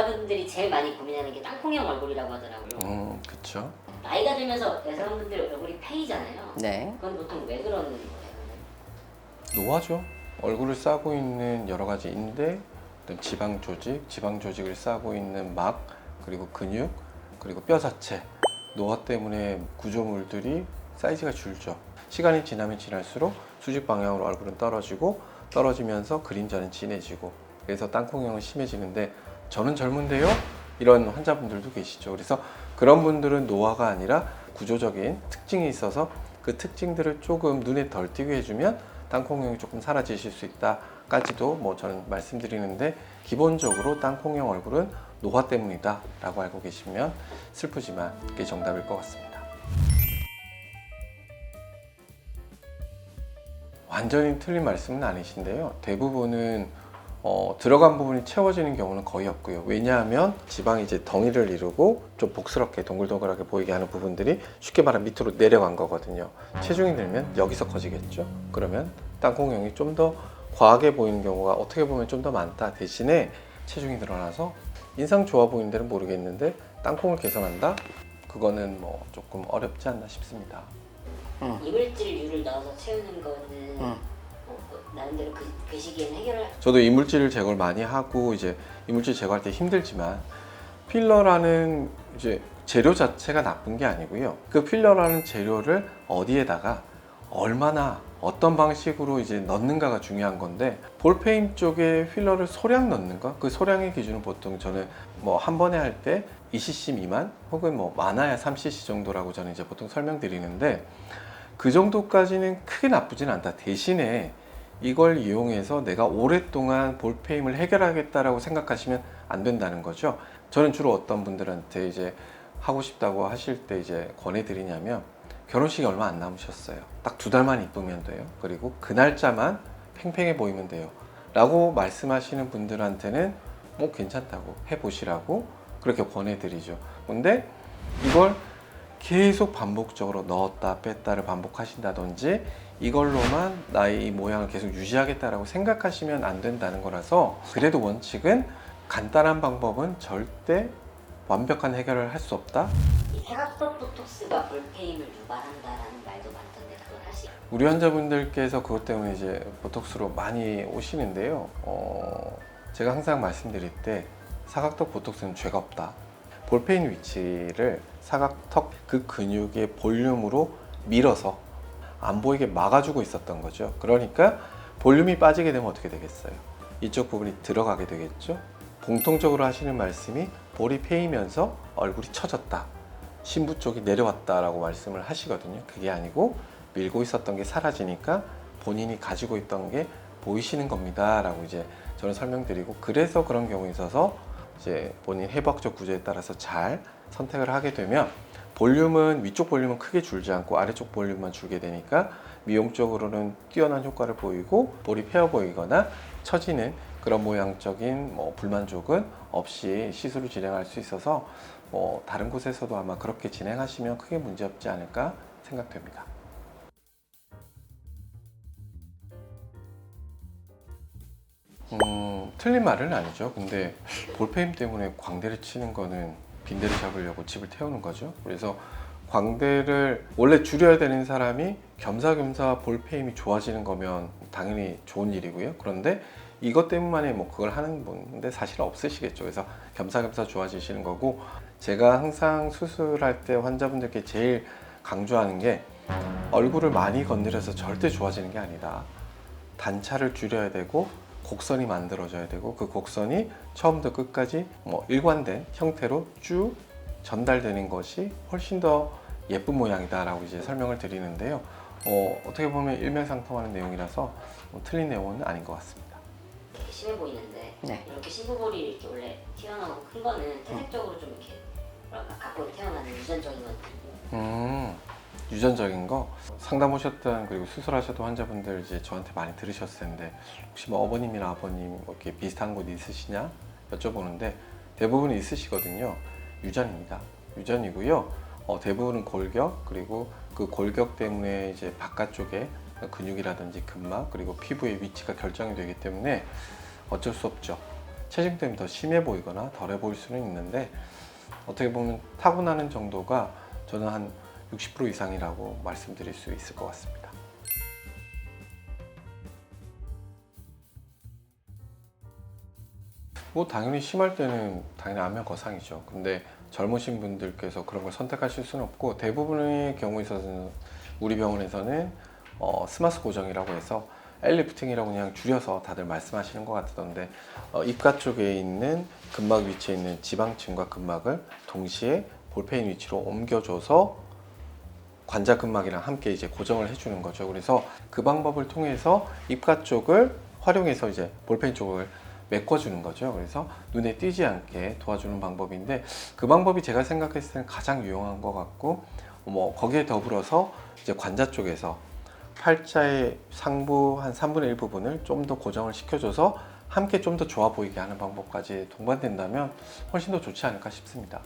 여자분들이 제일 많이 고민하는 게 땅콩형 얼굴이라고 하더라고요. 음, 그쵸. 나이가 들면서 여성분들 얼굴이 패이잖아요. 네. 그건 보통 왜 그러는 거예요? 노화죠. 얼굴을 싸고 있는 여러 가지 인대, 그다음 지방 조직, 지방 조직을 싸고 있는 막, 그리고 근육, 그리고 뼈 자체. 노화 때문에 구조물들이 사이즈가 줄죠. 시간이 지나면 지날수록 수직 방향으로 얼굴은 떨어지고 떨어지면서 그림자는 진해지고 그래서 땅콩형은 심해지는데 저는 젊은데요? 이런 환자분들도 계시죠. 그래서 그런 분들은 노화가 아니라 구조적인 특징이 있어서 그 특징들을 조금 눈에 덜 띄게 해주면 땅콩형이 조금 사라지실 수 있다까지도 뭐 저는 말씀드리는데 기본적으로 땅콩형 얼굴은 노화 때문이다 라고 알고 계시면 슬프지만 그게 정답일 것 같습니다. 완전히 틀린 말씀은 아니신데요. 대부분은 어, 들어간 부분이 채워지는 경우는 거의 없고요. 왜냐하면 지방이 이제 덩이를 이루고 좀 복스럽게 동글동글하게 보이게 하는 부분들이 쉽게 말하면 밑으로 내려간 거거든요. 체중이 늘면 여기서 커지겠죠. 그러면 땅콩형이 좀 더 과하게 보이는 경우가 어떻게 보면 좀 더 많다. 대신에 체중이 늘어나서 인상 좋아 보이는 데는 모르겠는데 땅콩을 개선한다? 그거는 뭐 조금 어렵지 않나 싶습니다. 이물질류를 넣어서 채우는 거는 음. 나름대로 그, 그 시기에는 해결을 저도 이물질 제거를 많이 하고 이제 이물질 제거할 때 힘들지만 필러라는 이제 재료 자체가 나쁜 게 아니고요. 그 필러라는 재료를 어디에다가 얼마나 어떤 방식으로 이제 넣는가가 중요한 건데 볼페인 쪽에 필러를 소량 넣는가? 그 소량의 기준은 보통 저는 뭐 한 번에 할 때 2cc 미만 혹은 뭐 많아야 3cc 정도라고 저는 이제 보통 설명드리는데 그 정도까지는 크게 나쁘진 않다. 대신에 이걸 이용해서 내가 오랫동안 볼페임을 해결하겠다라고 생각하시면 안 된다는 거죠. 저는 주로 어떤 분들한테 이제 하고 싶다고 하실 때 이제 권해드리냐면 결혼식이 얼마 안 남으셨어요. 딱 두 달만 이쁘면 돼요. 그리고 그 날짜만 팽팽해 보이면 돼요. 라고 말씀하시는 분들한테는 뭐 괜찮다고 해보시라고 그렇게 권해드리죠. 근데 이걸 계속 반복적으로 넣었다 뺐다를 반복하신다든지 이걸로만 나의 모양을 계속 유지하겠다라고 생각하시면 안 된다는 거라서 그래도 원칙은 간단한 방법은 절대 완벽한 해결을 할 수 없다. 이 사각턱 보톡스가 볼페임을 유발한다라는 말도 많던데 그걸 하시 우리 환자분들께서 그것 때문에 이제 보톡스로 많이 오시는데요. 어, 제가 항상 말씀드릴 때 사각턱 보톡스는 죄가 없다. 볼페인 위치를 사각턱 그 근육의 볼륨으로 밀어서 안 보이게 막아주고 있었던 거죠. 그러니까 볼륨이 빠지게 되면 어떻게 되겠어요? 이쪽 부분이 들어가게 되겠죠. 공통적으로 하시는 말씀이 볼이 패이면서 얼굴이 처졌다. 신부 쪽이 내려왔다라고 말씀을 하시거든요. 그게 아니고 밀고 있었던 게 사라지니까 본인이 가지고 있던 게 보이시는 겁니다라고 이제 저는 설명드리고 그래서 그런 경우에 있어서 이제 본인 해부학적 구조에 따라서 잘 선택을 하게 되면 볼륨은 위쪽 볼륨은 크게 줄지 않고 아래쪽 볼륨만 줄게 되니까 미용적으로는 뛰어난 효과를 보이고 볼이 패어 보이거나 처지는 그런 모양적인 뭐 불만족은 없이 시술을 진행할 수 있어서 뭐 다른 곳에서도 아마 그렇게 진행하시면 크게 문제 없지 않을까 생각됩니다. 음, 틀린 말은 아니죠. 근데 볼페임 때문에 광대를 치는 거는 빈대를 잡으려고 집을 태우는 거죠. 그래서 광대를 원래 줄여야 되는 사람이 겸사겸사 볼페임이 좋아지는 거면 당연히 좋은 일이고요. 그런데 이것 때문에 뭐 그걸 하는 분인데 사실 없으시겠죠. 그래서 겸사겸사 좋아지시는 거고 제가 항상 수술할 때 환자분들께 제일 강조하는 게 얼굴을 많이 건드려서 절대 좋아지는 게 아니다. 단차를 줄여야 되고 곡선이 만들어져야 되고 그 곡선이 처음부터 끝까지 뭐 일관된 형태로 쭉 전달되는 것이 훨씬 더 예쁜 모양이다라고 이제 설명을 드리는데요. 어, 어떻게 보면 일맥상통하는 내용이라서 뭐 틀린 내용은 아닌 것 같습니다. 이렇게 심해 보이는데 네. 이렇게 신부볼이 이렇게 원래 튀어나오고 큰 거는 태색적으로 좀 이렇게 뭐랄까 갖고 태어나는 유전적인 것들이고 음, 유전적인 거 상담 오셨던 그리고 수술하셨던 환자분들 이제 저한테 많이 들으셨을 텐데 혹시 뭐 어머님이나 아버님 뭐 이렇게 비슷한 곳 있으시냐 여쭤보는데 대부분 있으시거든요. 유전입니다. 유전이고요. 어, 대부분은 골격 그리고 그 골격 때문에 이제 바깥쪽에 근육이라든지 근막 그리고 피부의 위치가 결정이 되기 때문에 어쩔 수 없죠. 체중 때문에 더 심해 보이거나 덜해 보일 수는 있는데 어떻게 보면 타고나는 정도가 저는 한 60% 이상이라고 말씀드릴 수 있을 것 같습니다. 뭐 당연히 심할 때는 당연히 안면 거상이죠. 근데 젊으신 분들께서 그런 걸 선택하실 수는 없고 대부분의 경우에 있어서는 우리 병원에서는 어, 스마스 고정이라고 해서 엘리프팅이라고 그냥 줄여서 다들 말씀하시는 것 같던데 어, 입가 쪽에 있는 근막 위치에 있는 지방층과 근막을 동시에 볼페인 위치로 옮겨줘서 관자 근막이랑 함께 이제 고정을 해주는 거죠. 그래서 그 방법을 통해서 입가 쪽을 활용해서 이제 볼펜 쪽을 메꿔주는 거죠. 그래서 눈에 띄지 않게 도와주는 방법인데 그 방법이 제가 생각했을 때는 가장 유용한 것 같고 뭐 거기에 더불어서 이제 관자 쪽에서 팔자의 상부 한 3분의 1 부분을 좀 더 고정을 시켜줘서 함께 좀 더 좋아 보이게 하는 방법까지 동반된다면 훨씬 더 좋지 않을까 싶습니다.